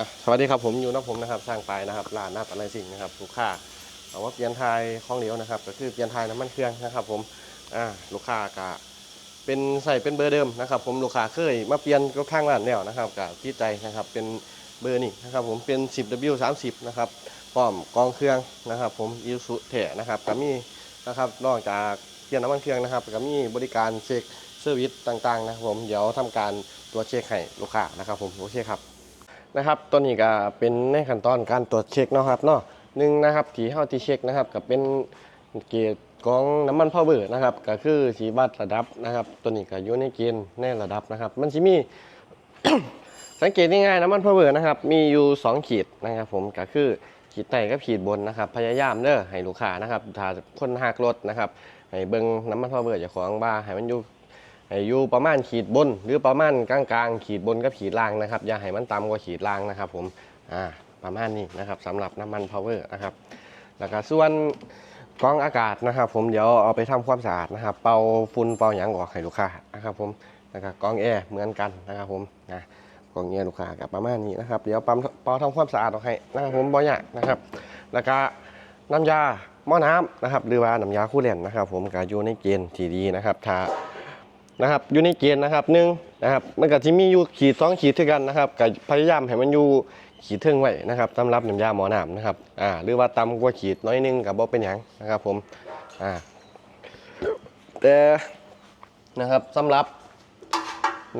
อะสวัสดีครับผมอยู่นะผมนะครับสร้างปลายนะครับร้านหน้าตะไลสิ่งนะครับลูกค้าเอาว่าเปลี่ยนทายของเหลวนะครับก็คือเปลี่ยนทายน้ำมันเครื่องนะครับ ผมอ่าลูกค้ากะเป็นใส่เป็นเบอร์เดิมนะครับ ผมลูกค้าเคยมาเปลี่ยนก็ข้างร้านแล้วนะครับกะที่ใจนะครับเป็นเบอร์นี่นะครับ ผมเป็น 10W30 นะครับพร้อมกองเครื่องนะครับ ผมอิสุเถนะครับก็มีนะครับนอกจากเปลี่ยนน้ำมันเครื่องนะครับก็มีบริการเช็คเซอร์วิสต่างๆนะครับ ผมเดี๋ยวทำการตรวจเช็คให้ลูกค้านะครับ ผมโอเคครับ นะครับตัวนี้ก็เป็นในขั้นตอนการตรวจเช็คเนาะครับเนาะหนึ่งนะครับที่เฮาที่เช็คนะครับก็เป็นเกจของน้ำมันพาวเวอร์นะครับก็คือสีวัดระดับนะครับ ตัวนี้ก็อยู่ในเกณฑ์ในระดับนะครับ มันจะมี สังเกตง่ายๆน้ำมันพาวเวอร์นะครับมีอยู่ 2 ขีดนะครับ ผมก็คือขีดใต้กับขีดบนนะครับ พยายามเด้อให้ลูกค้านะครับถ้าคนหักรถนะครับให้เบิ่งน้ำมันพาวเวอร์จ้าของว่าให้มันอยู่ ให้อยู่ประมาณขีดบน หรือประมาณกลางๆ ขีดบนกับขีดล่างนะครับ อย่าให้มันต่ำกว่าขีดล่างนะครับ ผมอ่าประมาณนี้นะครับสำหรับน้ำมันพาวเวอร์นะครับแล้วก็ส่วนกรองอากาศนะครับ ผมเดี๋ยวเอาไปทำความสะอาดนะครับ เป่าฝุ่นเป่าหยางออกให้ลูกค้านะครับ ผมแล้วก็กรองแอร์เหมือนกันนะครับ ผมนะกรองแอร์ลูกค้ากับประมาณนี้นะครับเดี๋ยวปั๊มเป่าทำความสะอาดออกให้นะครับผมบ่อยากนะครับ แล้วก็น้ำยาหม้อน้ำนะครับ หรือว่าน้ำยาคู่เล่นนะครับ ผมก็อยู่ในเกณฑ์ที่ดีนะครับถ้า นะครับอยู่ในเกณฑ์นะครับหนึ่งนะครับมันก็จะมีอยู่ขีดสองขีดเท่ากันนะครับก็พยายามให้มันอยู่ขีดเทิงไว้นะครับสำหรับน้ำยาหมอหน้ำนะครับอ่าหรือว่าต่ำกว่าขีดน้อยนึงกับบ่เป็นหยังนะครับผมอ่าแต่นะครับสำหรับ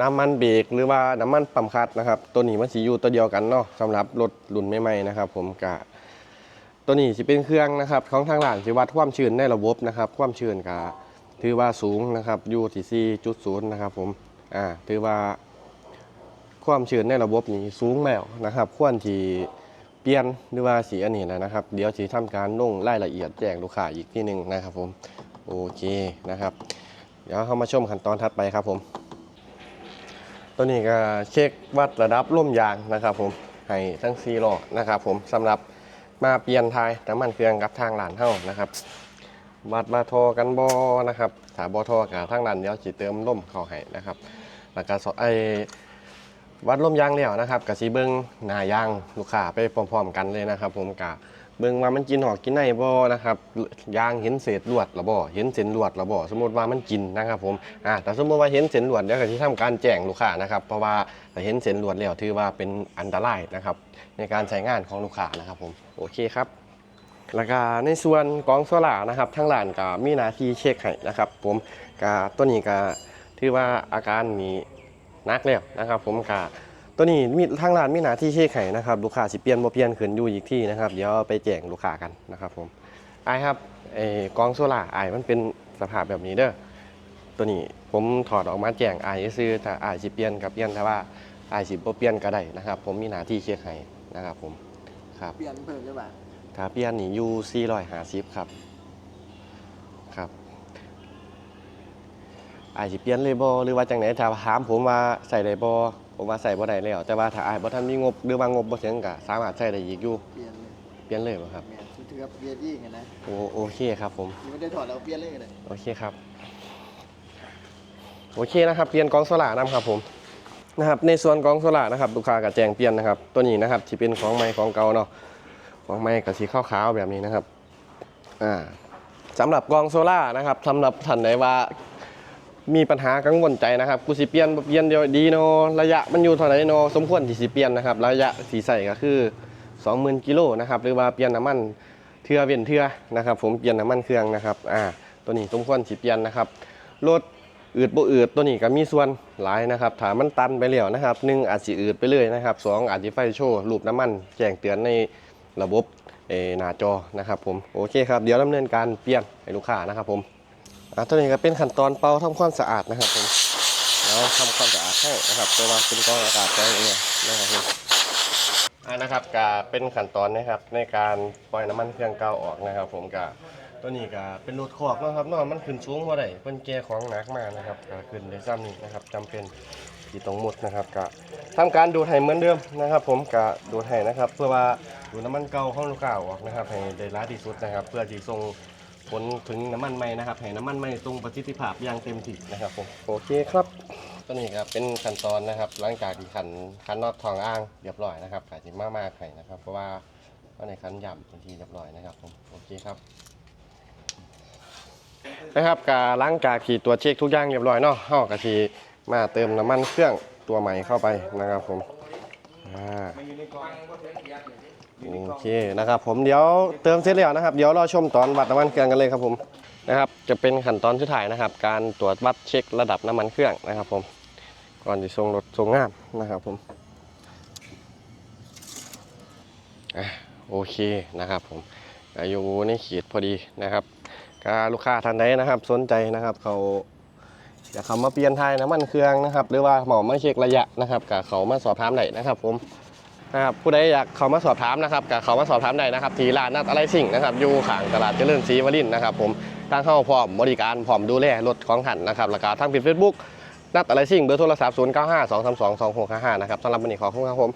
น้ำมันเบรกหรือว่าน้ำมันปั๊มคัดนะครับ ตัวนี้มันสีอยู่ตัวเดียวกันเนาะสำหรับรถรุ่นใหม่ๆนะครับ ผมกะตัวนี้สิเป็นเครื่องนะครับของทางร้านสิวัดความชื้นในระบบนะครับ ความชื้นกะ ถือว่าสูงนะครับอยู่ที่4.0นะครับผมอ่าถือว่า ความชื้นในระบบนี้สูงแล้วนะครับ ควรที่เปลี่ยนหรือว่าสีอันนี้แหละนะครับ เดี๋ยวจะทำการลงรายละเอียดแจ้งลูกค้าอีกทีหนึ่งนะครับผมโอเคนะครับ เดี๋ยวเข้ามาชมขั้นตอนถัดไปครับผม ตัวนี้ก็เช็ควัดระดับร่มยางนะครับ ผมให้ทั้งซีล้อนะครับ ผมสำหรับมาเปลี่ยนทายน้ำมันเครื่องกับทางหลานเท่านะครับ วัดมาทอกันบอนะครับถ้าบอทอกับทางนั้นเดี๋ยวจิเติมล่มเข้าให้นะครับแล้วก็สไอวัดล่มยางแล้วนะครับกับสีเบิ้งหน้ายางลูกค้าไปพร้อมๆกันเลยนะครับ ผมกะเบิ้งว่ามันกินหอกกินในบอนะครับยางเห็นเศษลวดหรือบ่เห็นเส้นลวดหรือบ่สมมติว่ามันกินนะครับผมอ่าแต่สมมติว่าเห็นเส้นลวดเดี๋ยวก็จะทำการแจ้งลูกค้านะครับเพราะว่าถ้าเห็นเส้นลวดแล้วถือว่าเป็นอันตรายนะครับในการใช้งานของลูกค้านะครับผมโอเคครับ แล้วก็ในส่วนกองโซล่านะครับทั้งร้านก็มีหน้าที่เช็คให้นะครับ ผมก็ตัวนี้ก็ถือว่าอาการนี้นักแล้วนะครับ ผมก็ตัวนี้มีทางร้านมีหน้าที่เช็คให้นะครับลูกค้าสิเปลี่ยนบ่เปลี่ยนขึ้นอยู่อีกที่นะครับเดี๋ยวไปแจ้งลูกค้ากันนะครับผมไอ้ครับไอ้กองโซล่าไอ้มันเป็นสภาพแบบนี้เด้อตัวนี้ผมถอดออกมาแจ้งไอ้ซื้อถ้าไอ้สิเปลี่ยนกับเปลี่ยนถ้าว่าไอ้สิบ่เปลี่ยนก็ได้นะครับ ผมมีหน้าที่เช็คให้นะครับ ผมครับเปลี่ยนเพิ่มใช่ป่ะ ถ้าเปลี่ยนนี่อยู่450ครับ ครับอาจจะเปลี่ยนเลยบ่หรือว่าจังไหนถ้าถามผมว่าใส่ได้บ่ผมว่าใส่บ่ได้แล้ว แต่ว่าถ้าอายบ่ทันมีงบหรือว่างบบ่ถึงก็สามารถใช้ได้อีกอยู่ เปลี่ยนเลยเปลี่ยนเลยบ่ครับ แม่นสุดที่ครับเปลี่ยนยี่กันนะโอโอเคครับผม ยังไม่ได้ถอดแล้วเปลี่ยนเลยกันเลยโอเคครับ โอเคนะครับ เปลี่ยนกองโซล่าร์นํครับผมนะครับในส่วนกองโซล่าร์นะครับลูกค้าก็แจ้งเปลี่ยนนะครับ ตัวนี้นะครับที่เป็นของใหม่ของเก่าเนาะ ของใหม่ก็สีขาวๆแบบนี้นะครับอ่าสำหรับกองโซล่านะครับสำหรับท่านใดว่ามีปัญหากังวลใจนะครับกูสิเปลี่ยนเปลี่ยนเดียวดีเนระยะมันอยู่เท่าไหร่เนสมควรที่สิเปลี่ยนนะครับระยะสีใส่ก็คือ 20,000กิโลนะครับหรือว่าเปลี่ยนน้ำมันเทือเว้นเทือนะครับ ผมเปลี่ยนน้ำมันเครื่องนะครับอ่าตัวนี้สมควรสิเปลี่ยนนะครับรถอืดบ่อืดตัวนี้ก็มีส่วนหลายนะครับถ้ามันตันไปแล้วนะครับหนึ่งอาจสิอืดไปเลยนะครับสองอาจสิไฟโชว์รูปน้ำมันแจ้งเตือนใน ระบบเอหน้าจอนะครับผมโอเคครับเดี๋ยวดำเนินการเปลี่ยนให้ลูกค้านะครับผมอ่าตัวนี้ก็เป็นขั้นตอนเป่าทำความสะอาดนะครับผมแล้วทำความสะอาดให้นะครับตัวว่าเป็นกองอากาศแจ้เองนะครับผมอ่านะครับก็เป็นขั้นตอนนะครับในการปล่อยน้ำมันเครื่องเก่าออกนะครับ ผมก็ตัวนี้ก็เป็นรถคอกนะครับนาะมันขึ้นสูงบ่ได้เพิ่นแก่ของหนักมากนะครับก็ขึ้นได้ซ้ำนี่นะครับจำเป็นที่ต้องหมดนะครับก็ทำการดูดให้เหมือนเดิมนะครับ ผมก็ดูดให้นะครับ เพื่อว่า ดูน้ำมันเก่าของลูกค้าออกนะครับให้ได้ร้ายที่สุดนะครับ เพื่อที่ส่งผลถึงน้ำมันใหม่นะครับให้น้ำมันใหม่ทรงประสิทธิภาพอย่างเต็มที่นะครับผมโอเคครับตัวนี้ครับเป็นขั้นตอนนะครับ หลังจากที่ขันขันน็อตทองอ้างเรียบร้อยนะครับกาจิมากมากๆให้นะครับ เพราะว่าว่าในขันย่ำเป็นทีเรียบร้อยนะครับผมโอเคครับนะครับกาหลังจากที่ตัวเช็คทุกอย่างเรียบร้อยเนาะเฮากะทีมาเติมน้ำมันเครื่องตัวใหม่เข้าไปนะครับผมอ่า โอเคนะครับผมเดี๋ยวเติมเสร็จแล้วนะครับเดี๋ยวรอชมตอนวัดน้ำมันเครื่องกันเลยครับผมนะครับ จะเป็นขั้นตอนสุดท้ายนะครับ การตรวจวัดเช็คระดับน้ำมันเครื่องนะครับ ผมก่อนที่ส่งรถส่งงานนะครับผมอะโอเคนะครับผมอายุในขีดพอดีนะครับก็ลูกค้าท่านใดนะครับ สนใจนะครับ เขาอยากเขามาเปลี่ยนไทยน้ำมันเครื่องนะครับ หรือว่าหมามาเช็คระยะนะครับกับเขามาสอบถามได้นะครับ ผม นะครับผู้ใดอยากเข้ามาสอบถามนะครับกับเข้ามาสอบถามได้นะครับที่ร้านนัดอะไรสิ่งนะครับอยู่ข้างตลาดเจริญศรีวรินทร์นะครับผมทางเข้าพร้อมบริการพร้อมดูแลรถของท่านนะครับแล้วก็ทางเพจเฟซบุ๊กนัดอะไรสิ่งเบอร์โทรศัพท์0 9 5 2 3 2 2 6 5 5นะครับสำหรับวันนี้ขอบคุณครับผม